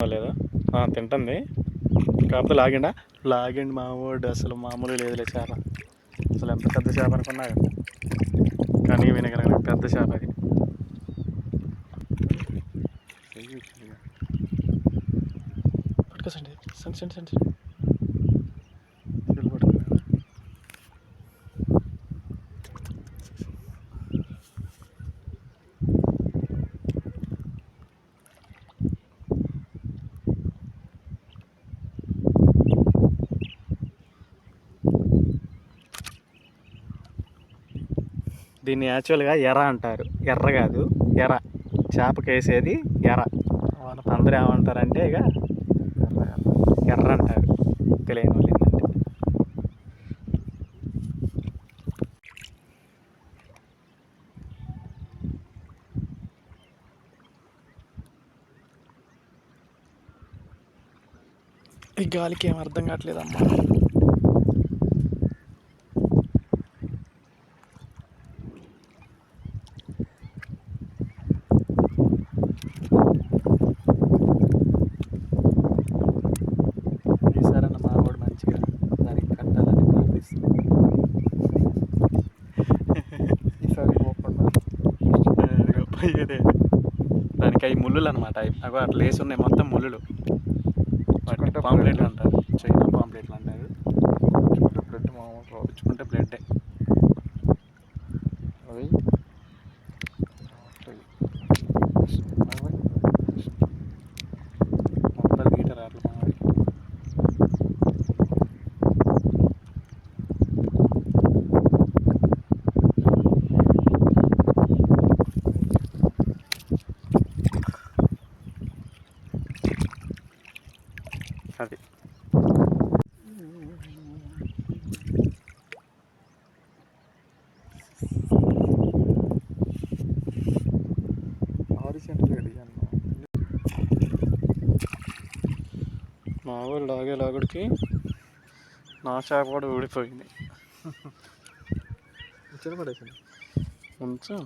రాలేదా ఆ, తింటుంది. కాకపోతే లాగిండా? లాగిండి మామూడు అసలు మామూలు లేదులే చేప. అసలు ఎంత పెద్ద చేప అనుకున్నా కానీ. వినగల పెద్ద చేప అది. పట్టుకోసండి సండి సండి సండి దీన్ని యాక్చువల్గా ఎర్ర అంటారు. ఎర్ర కాదు ఎర్ర. చేపకి వేసేది ఎర్ర అందరూ ఏమంటారంటే ఇక ఎర్ర అంటారు. తెలియని వాళ్ళు ఏంటంటే. ఈ గాలికి ఏం అర్థం కావట్లేదమ్మా. పోయేదే. దానికి అవి ముళ్ళులు అనమాట అవి అట్లా వేసి ఉన్నాయి మొత్తం ముళ్ళులు. వాటిని పాంప్లెట్లు అంటారు. చైనా పాంప్లెట్లు అంటారు చుట్టూ బ్లడ్ మామూలు రాదు పుచ్చుకుంటే బ్లడ్ అది మొత్తం లీటర్ అట్లా మావి అది. మా ఊరు లాగే లాగుడికి నా చేప కూడా ఊడిపోయింది. కొంచెం